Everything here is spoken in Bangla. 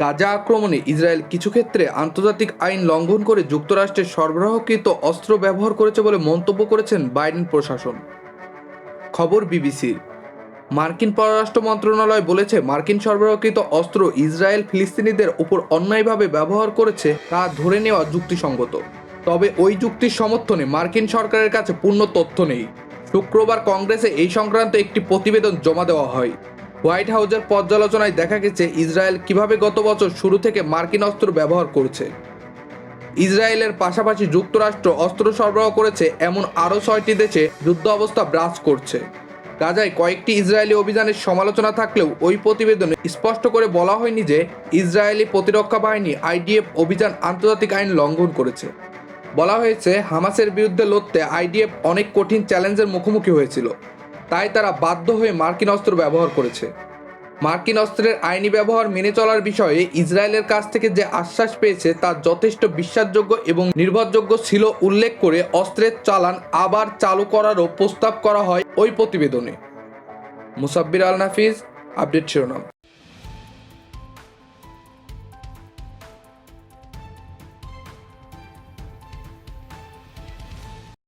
গাজা আক্রমণে ইসরায়েল কিছু ক্ষেত্রে আন্তর্জাতিক আইন লঙ্ঘন করে যুক্তরাষ্ট্রের সরবরাহকৃত অস্ত্র ব্যবহার করেছে বলে মন্তব্য করেছেন বাইডেন প্রশাসন। খবর বিবিসির মার্কিন পররাষ্ট্র মন্ত্রণালয় বলেছে মার্কিন সরবরাহকৃত অস্ত্র ইসরায়েল ফিলিস্তিনিদের উপর অন্যায়ভাবে ব্যবহার করেছে তা ধরে নেওয়া যুক্তিসঙ্গত। তবে ওই যুক্তির সমর্থনে মার্কিন সরকারের কাছে পূর্ণ তথ্য নেই। শুক্রবার কংগ্রেসে এই সংক্রান্ত একটি প্রতিবেদন জমা দেওয়া হয়। হোয়াইট হাউজের পর্যালোচনায় দেখা গেছে ইসরায়েল কীভাবে গত বছর শুরু থেকে মার্কিন অস্ত্র ব্যবহার করছে। ইসরায়েলের পাশাপাশি যুক্তরাষ্ট্র অস্ত্র সরবরাহ করেছে এমন আরও ছয়টি দেশে যুদ্ধ অবস্থা বিরাজ করছে। গাজায় কয়েকটি ইসরায়েলি অভিযানের সমালোচনা থাকলেও ওই প্রতিবেদনে স্পষ্ট করে বলা হয়নি যে ইসরায়েলি প্রতিরক্ষা বাহিনী আইডিএফ অভিযান আন্তর্জাতিক আইন লঙ্ঘন করেছে। বলা হয়েছে, হামাসের বিরুদ্ধে লড়তে আইডিএফ অনেক কঠিন চ্যালেঞ্জের মুখোমুখি হয়েছিল। তাই তারা বাধ্য হয়ে মার্কিন অস্ত্র ব্যবহার করেছে। মার্কিন অস্ত্রের আইনি ব্যবহার মেনে চলার বিষয়ে ইসরায়েলের কাছ থেকে যে আশ্বাস পেয়েছে তা যথেষ্ট বিশ্বাসযোগ্য এবং নির্ভরযোগ্য ছিল উল্লেখ করে অস্ত্রের চালান আবার চালু করারও প্রস্তাব করা হয় ওই প্রতিবেদনে। মুসাব্বির আল নাফিজ আপডেট শিরোনাম।